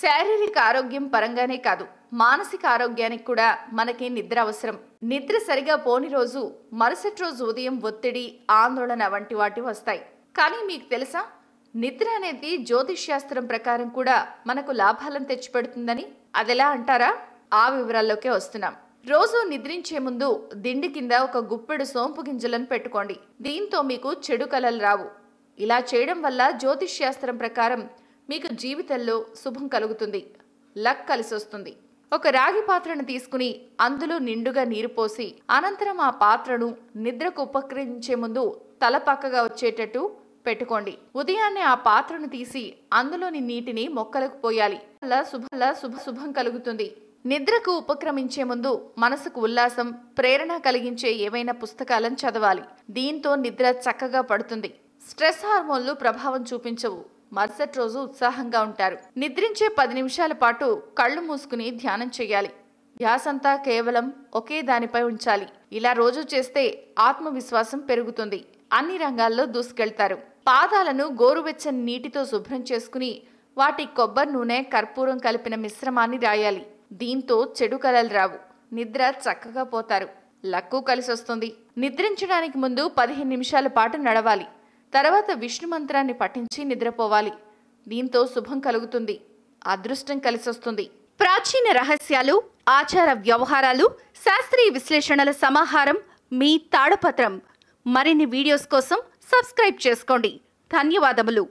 శారీరక ఆరోగ్యం పరంగానే కాదు మానసిక ఆరోగ్యానికి కూడా మనకి నిద్ర అవసరం. నిద్ర సరిగా పోని రోజు మరుసటి రోజు ఉదయం ఒత్తిడి ఆందోళన వంటి వాటి వస్తాయి. కానీ మీకు తెలుసా? నిద్ర అనేది జ్యోతిష్ శాస్త్రం ప్రకారం కూడా మనకు లాభాలను తెచ్చిపెడుతుందని? అదెలా అంటారా? ఆ వివరాల్లోకే వస్తున్నాం. రోజు నిద్రించే ముందు దిండి కింద ఒక గుప్పెడు సోంపు గింజలను పెట్టుకోండి. దీంతో మీకు చెడు కలలు రావు. ఇలా చేయడం వల్ల జ్యోతిష్ శాస్త్రం ప్రకారం మీకు జీవితంలో శుభం కలుగుతుంది. లక్ కలిసి వస్తుంది. ఒక రాగి పాత్రను తీసుకుని అందులో నిండుగా నీరు పోసి అనంతరం ఆ పాత్రను నిద్రకు ఉపక్రమించే ముందు తల పక్కగా వచ్చేటట్టు పెట్టుకోండి. ఉదయాన్నే ఆ పాత్రను తీసి అందులోని నీటిని మొక్కలకు పోయాలి. అలా శుభలా శుభ శుభం కలుగుతుంది. నిద్రకు ఉపక్రమించే ముందు మనసుకు ఉల్లాసం ప్రేరణ కలిగించే ఏవైనా పుస్తకాలను చదవాలి. దీంతో నిద్ర చక్కగా పడుతుంది. స్ట్రెస్ హార్మోన్లు ప్రభావం చూపించవు. మరుసటి రోజు ఉత్సాహంగా ఉంటారు. నిద్రించే పది నిమిషాల పాటు కళ్ళు మూసుకుని ధ్యానం చేయాలి. ధ్యాసంతా కేవలం ఒకే దానిపై ఉంచాలి. ఇలా రోజు చేస్తే ఆత్మవిశ్వాసం పెరుగుతుంది. అన్ని రంగాల్లో దూసుకెళ్తారు. పాదాలను గోరువెచ్చని నీటితో శుభ్రం చేసుకుని వాటి కొబ్బరి నూనె కర్పూరం కలిపిన మిశ్రమాన్ని రాయాలి. దీంతో చెడు కలలు రావు. నిద్ర చక్కగా పోతారు. లక్కు కలిసొస్తుంది. నిద్రించడానికి ముందు పదిహేను నిమిషాల పాటు నడవాలి. తర్వాత విష్ణు మంత్రాన్ని పఠించి నిద్రపోవాలి. దీంతో శుభం కలుగుతుంది. అదృష్టం కలిసొస్తుంది. ప్రాచీన రహస్యాలు ఆచార వ్యవహారాలు శాస్త్రీయ విశ్లేషణల సమాహారం మీ తాడపత్రం మరిన్ని వీడియోస్ కోసం సబ్స్క్రైబ్ చేసుకోండి. ధన్యవాదములు.